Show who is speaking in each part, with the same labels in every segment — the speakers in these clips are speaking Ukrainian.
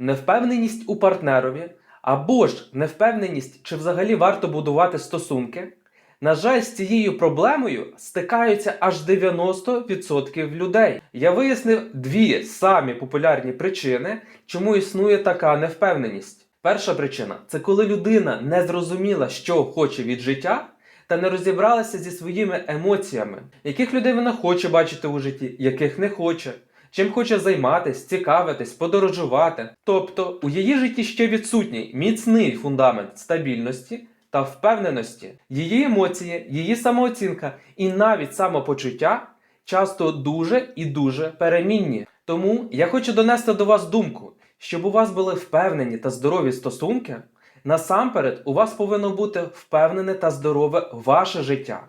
Speaker 1: невпевненість у партнерові або ж невпевненість, чи взагалі варто будувати стосунки. На жаль, з цією проблемою стикаються аж 90% людей. Я вияснив дві самі популярні причини, чому існує така невпевненість. Перша причина це коли людина не зрозуміла, що хоче від життя, та не розібралася зі своїми емоціями, яких людей вона хоче бачити у житті, яких не хоче. Чим хоче займатись, цікавитись, подорожувати. Тобто у її житті ще відсутній міцний фундамент стабільності та впевненості. Її емоції, її самооцінка і навіть самопочуття часто дуже і дуже перемінні. Тому я хочу донести до вас думку, щоб у вас були впевнені та здорові стосунки. Насамперед, у вас повинно бути впевнене та здорове ваше життя.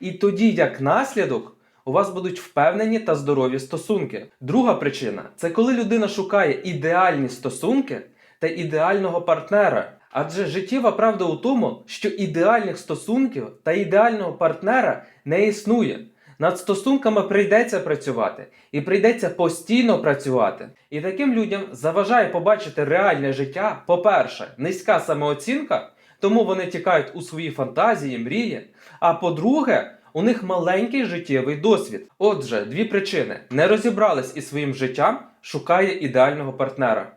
Speaker 1: І тоді, як наслідок, у вас будуть впевнені та здорові стосунки. Друга причина це коли людина шукає ідеальні стосунки та ідеального партнера. Адже життєва правда у тому, що ідеальних стосунків та ідеального партнера не існує. Над стосунками прийдеться працювати, і прийдеться постійно працювати. І таким людям заважає побачити реальне життя. По-перше, низька самооцінка, тому вони тікають у свої фантазії, мрії. А по-друге, у них маленький життєвий досвід. Отже, дві причини: не розібрались із своїм життям, шукає ідеального партнера.